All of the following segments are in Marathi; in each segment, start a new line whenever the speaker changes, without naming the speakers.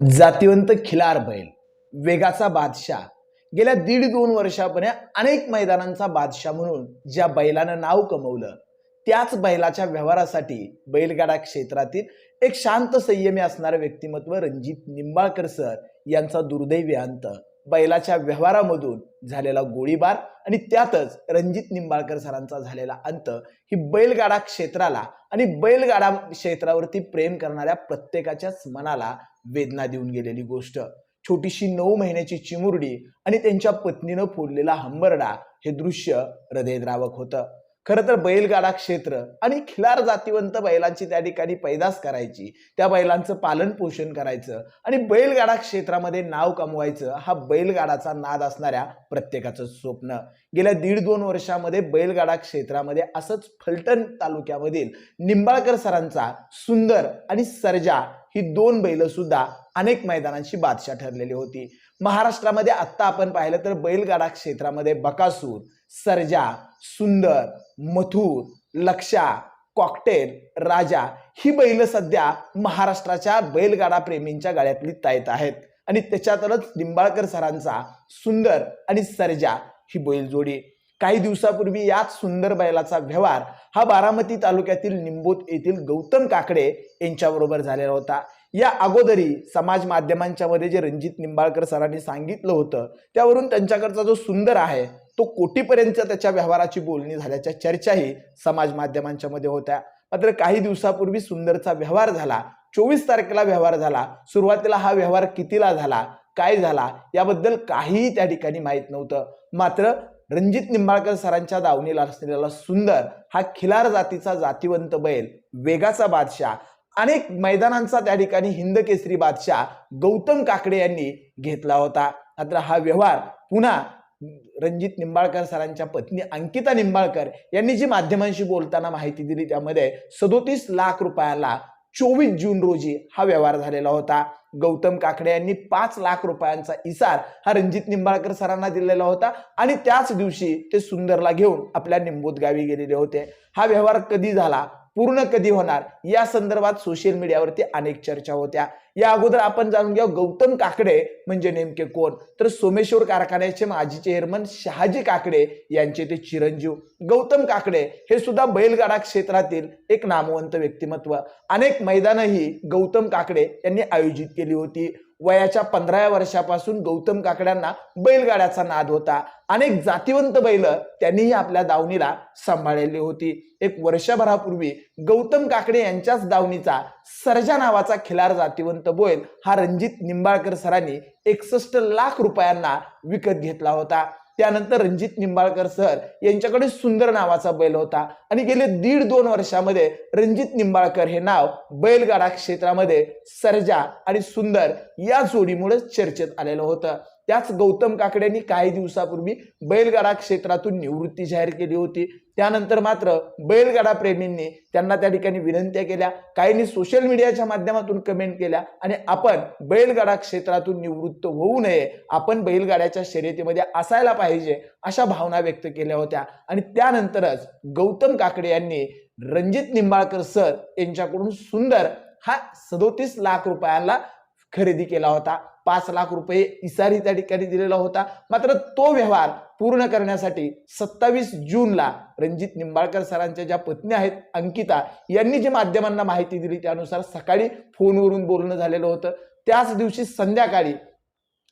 जातिवंत खिलार बैल वेगाचा बादशाह. गेल्या दीड दोन वर्षापर्यंत अनेक मैदानांचा बादशाह म्हणून ज्या बैलानं नाव कमवलं त्याच बैलाच्या व्यवहारासाठी बैलगाडा क्षेत्रातील एक शांत संयमी असणारं व्यक्तिमत्व रणजित निंबाळकर सर यांचा दुर्दैवी अंत. बैलाच्या व्यवहारामधून झालेला गोळीबार आणि त्यातच रणजित निंबाळकर सरांचा झालेला अंत ही बैलगाडा क्षेत्राला आणि बैलगाडा क्षेत्रावरती प्रेम करणाऱ्या प्रत्येकाच्याच मनाला वेदना देऊन गेलेली गोष्ट. छोटीशी नऊ महिन्याची चिमुरडी आणि त्यांच्या पत्नीनं फोडलेला हंबरडा हे दृश्य हृदयद्रावक होतं. खरं तर बैलगाडा क्षेत्र आणि खिलार जातीवंत बैलांची त्या ठिकाणी पैदास करायची त्या बैलांचं पालन पोषण करायचं आणि बैलगाडा क्षेत्रामध्ये नाव कमवायचं हा बैलगाडाचा नाद असणाऱ्या प्रत्येकाचं स्वप्न. गेल्या दीड दोन वर्षामध्ये बैलगाडा क्षेत्रामध्ये असंच फलटण तालुक्यामधील निंबाळकर सरांचा सुंदर आणि सर्जा ही दोन बैल सुद्धा अनेक मैदानांची बादशाह ठरलेली होती. महाराष्ट्रामध्ये आत्ता आपण पाहिलं तर बैलगाडा क्षेत्रामध्ये बकासूर सर्जा सुंदर मथुर लक्षा कॉकटेल राजा ही बैल सध्या महाराष्ट्राच्या बैलगाडा प्रेमींच्या गाड्यातली तायत आहेत. आणि त्याच्यातच निंबाळकर सरांचा सुंदर आणि सर्जा ही बैलजोडी. काही दिवसापूर्वी याच सुंदर बैलाचा व्यवहार हा बारामती तालुक्यातील निंबोत येथील गौतम काकडे यांच्याबरोबर झालेला होता. या अगोदरी समाज माध्यमांच्या मध्ये जे रणजित निंबाळकर सरांनी सांगितलं होतं त्यावरून त्यांच्याकडचा जो सुंदर आहे तो कोटीपर्यंत त्याच्या व्यवहाराची बोलणी झाल्याच्या चर्चाही समाज माध्यमांच्या मध्ये होत्या. मात्र काही दिवसापूर्वी सुंदरचा व्यवहार झाला चोवीस तारखेला व्यवहार झाला सुरुवातीला हा व्यवहार कितीला झाला काय झाला याबद्दल काहीही त्या ठिकाणी माहीत नव्हतं. मात्र रणजित निंबाळकर सरांच्या दावणीला असलेला सुंदर हा खिलार जातीचा जातीवंत बैल वेगाचा बादशाह अनेक मैदानांचा त्या ठिकाणी हिंद केसरी बादशाह गौतम काकडे यांनी घेतला होता. मात्र हा व्यवहार पुन्हा रणजित निंबाळकर सरांच्या पत्नी अंकिता निंबाळकर यांनी जी माध्यमांशी बोलताना माहिती दिली त्यामध्ये सदोतीस लाख रुपयाला चोवीस जून रोजी हा व्यवहार झालेला होता. गौतम काकडे यांनी पाच लाख रुपयांचा इसार हा रणजित निंबाळकर सरांना दिलेला होता आणि त्याच दिवशी ते सुंदरला घेऊन आपल्या निंबोत गावी गेलेले होते. हा व्यवहार कधी झाला पूर्ण कधी होणार या संदर्भात सोशल मीडियावरती अनेक चर्चा होत्या. या अगोदर आपण जाणून घ्या गौतम काकडे म्हणजे नेमके कोण? तर सोमेश्वर कारखान्याचे माजी चेअरमन शहाजी काकडे यांचे ते चिरंजीव. गौतम काकडे हे सुद्धा बैलगाडा क्षेत्रातील एक नामवंत व्यक्तिमत्व. अनेक मैदानही गौतम काकडे यांनी आयोजित केली होती. वयाच्या पंधराव्या वर्षापासून गौतम काकड्यांना बैलगाड्याचा नाद होता. अनेक जातीवंत बैल त्यांनीही आपल्या दावणीला सांभाळलेली होती. एक वर्षभरापूर्वी गौतम काकडे यांच्याच दावणीचा सर्जा नावाचा खिलार जातीवंत बैल हा रणजित निंबाळकर सरांनी एकसष्ट लाख रुपयांना विकत घेतला होता. त्यानंतर रणजित निंबाळकर सर यांच्याकडे सुंदर नावाचा बैल होता. आणि गेले दीड दोन वर्षामध्ये रणजित निंबाळकर हे नाव बैलगाडा क्षेत्रामध्ये सर्जा आणि सुंदर या जोडीमुळे चर्चेत आलेलं होतं. त्याच गौतम काकड्यांनी काही दिवसापूर्वी बैलगाडा क्षेत्रातून निवृत्ती जाहीर केली होती. त्यानंतर मात्र बैलगाडा प्रेमींनी त्यांना त्या ठिकाणी विनंत्या केल्या. काहींनी सोशल मीडियाच्या माध्यमातून कमेंट केल्या आणि आपण बैलगाडा क्षेत्रातून निवृत्त होऊ नये. आपण बैलगाड्याच्या शर्यतीमध्ये असायला पाहिजे अशा भावना व्यक्त केल्या होत्या. आणि त्यानंतरच गौतम काकडे यांनी रणजित निंबाळकर सर यांच्याकडून सुंदर हा सदोतीस लाख रुपयांना खरेदी केला होता. पाच लाख रुपये इसारी त्या ठिकाणी दिलेला होता. मात्र तो व्यवहार पूर्ण करण्यासाठी सत्तावीस जूनला रणजित निंबाळकर सरांच्या ज्या पत्नी आहेत अंकिता यांनी जी माध्यमांना माहिती दिली त्यानुसार सकाळी फोनवरून बोलणं झालेलं होतं. त्याच दिवशी संध्याकाळी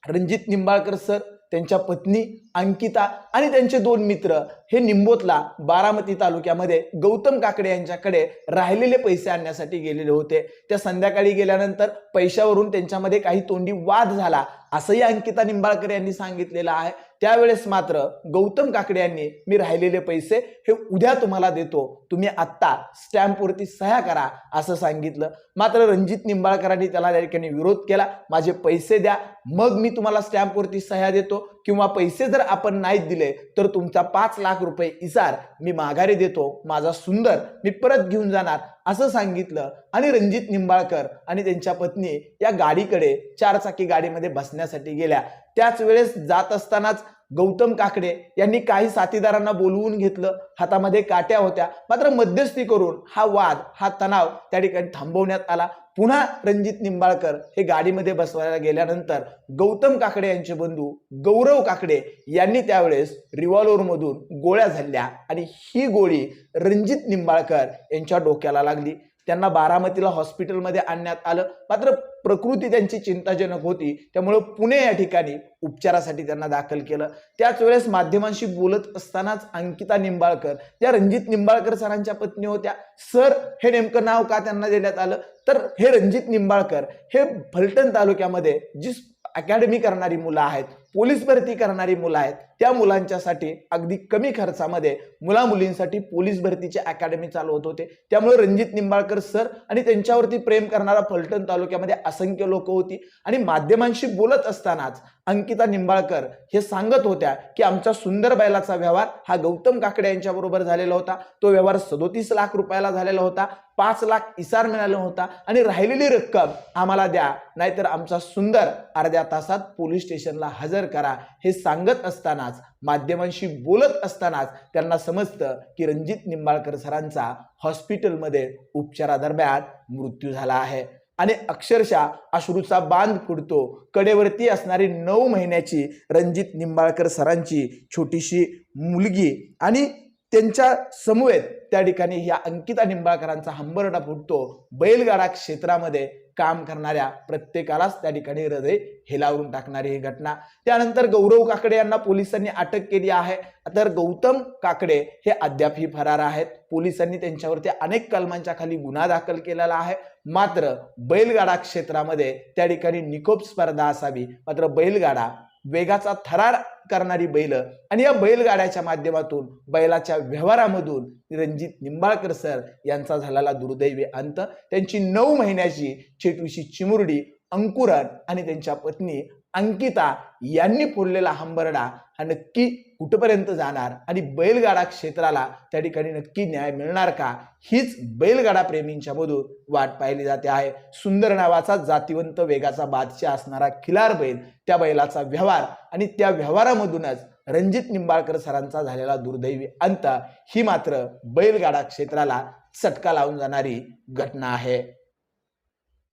रणजित निंबाळकर सर त्यांच्या पत्नी अंकिता आणि त्यांचे दोन मित्र हे निंबोतला बारामती तालुक्यामध्ये गौतम काकडे यांच्याकडे राहिलेले पैसे आणण्यासाठी गेलेले होते. त्या संध्याकाळी गेल्यानंतर पैशावरून त्यांच्यामध्ये काही तोंडी वाद झाला असंही अंकिता निंबाळकर यांनी सांगितलेलं आहे. त्यावेळेस मात्र गौतम काकडे यांनी मी राहिलेले पैसे हे उद्या तुम्हाला देतो. तुम्ही आत्ता स्टॅम्पवरती सह्या करा असं सांगितलं. मात्र रणजित निंबाळकरांनी त्याला त्या ठिकाणी विरोध केला. माझे पैसे द्या मग मी तुम्हाला स्टॅम्पवरती सह्या देतो किंवा पैसे जर आपण नाही दिले तर तुमचा पाच लाख रुपये इसार मी माघारी देतो माझा सुंदर मी परत घेऊन जाणार असं सांगितलं. आणि रणजित निंबाळकर आणि त्यांच्या पत्नी या गाडीकडे चारचाकी गाडीमध्ये बसण्यासाठी गेल्या. त्याच वेळेस जात असतानाच गौतम काकडे यांनी काही साथीदारांना बोलवून घेतलं. हातामध्ये काट्या होत्या. मात्र मध्यस्थी करून हा वाद हा तणाव त्या ठिकाणी थांबवण्यात आला. पुन्हा रणजित निंबाळकर हे गाडीमध्ये बसवायला गेल्यानंतर गौतम काकडे यांचे बंधू गौरव काकडे यांनी त्यावेळेस रिव्हॉल्व्हरमधून गोळ्या झाल्या आणि ही गोळी रणजित निंबाळकर यांच्या डोक्याला लागली. त्यांना बारामतीला हॉस्पिटलमध्ये आणण्यात आलं. मात्र प्रकृती त्यांची चिंताजनक होती. त्यामुळं पुणे या ठिकाणी उपचारासाठी त्यांना दाखल केलं. त्याच वेळेस माध्यमांशी बोलत असतानाच अंकिता निंबाळकर त्या रणजित निंबाळकर सरांच्या पत्नी होत्या सर हे नेमकं नाव का त्यांना देण्यात आलं? तर हे रणजित निंबाळकर हे फलटण तालुक्यामध्ये जी अकॅडमी करणारी मुलं आहेत. पोलीस भरती करणारी मुलं आहेत त्या मुलांच्यासाठी अगदी कमी खर्चामध्ये मुला मुलींसाठी पोलीस भरतीची अकॅडमी चालवत होते त्यामुळे रणजित निंबाळकर सर आणि त्यांच्यावरती प्रेम करणारा फलटण तालुक्यामध्ये असंख्य लोक होती. आणि माध्यमांशी बोलत असतानाच अंकिता निंबाळकर हे सांगत होत्या की आमच्या सुंदर बैलाचा व्यवहार हा गौतम काकडे यांच्याबरोबर झालेला होता. तो व्यवहार सदोतीस लाख रुपयाला झालेला होता पाच लाख इसार मिळाला होता आणि राहिलेली रक्कम आम्हाला द्या नाहीतर आमचा सुंदर अर्ध्या तासात पोलीस स्टेशनला हजर करा. हे सांगत असतानाच माध्यमांशी बोलत असतानाच त्यांना समजतं की रणजित निंबाळकर सरांचा हॉस्पिटलमध्ये उपचारादरम्यान मृत्यू झाला आहे. आणि अक्षरशः अश्रूचा बांध फुटतो कडेवरती असणारी नऊ महिन्याची रणजित निंबाळकर सरांची छोटीशी मुलगी आणि त्यांच्या समवेत त्या ठिकाणी ह्या अंकिता निंबाळकरांचा हंबरडा फुटतो. बैलगाडा क्षेत्रामध्ये काम करणाऱ्या प्रत्येकालाच त्या ठिकाणी हृदय हेलावून टाकणारी ही घटना. त्यानंतर गौरव काकडे यांना पोलिसांनी अटक केली आहे. तर गौतम काकडे हे अद्यापही फरार आहेत. पोलिसांनी त्यांच्यावरती अनेक कलमांच्या खाली गुन्हा दाखल केलेला आहे. मात्र बैलगाडा क्षेत्रामध्ये त्या ठिकाणी निकोप स्पर्धा असावी. मात्र बैलगाडा वेगाचा थरार करणारी बैल. आणि या बैलगाड्याच्या माध्यमातून बैलाच्या व्यवहारामधून रणजित निंबाळकर सर यांचा झालेला दुर्दैवी अंत. त्यांची नऊ महिन्याची चेटूशी चिमुरडी अंकुरन आणि त्यांच्या पत्नी अंकिता यांनी फोडलेला हंबरडा हा नक्की कुठपर्यंत जाणार आणि बैलगाडा क्षेत्राला त्या ठिकाणी नक्की न्याय मिळणार का? हीच बैलगाडा प्रेमींच्या मधून वाट पाहिली जाते आहे. सुंदर नावाचा जातिवंत वेगाचा बादशाह असणारा खिलार बैल त्या बैलाचा व्यवहार आणि त्या व्यवहारामधूनच रणजित निंबाळकर सरांचा झालेला दुर्दैवी अंत ही मात्र बैलगाडा क्षेत्राला चटका लावून जाणारी घटना आहे.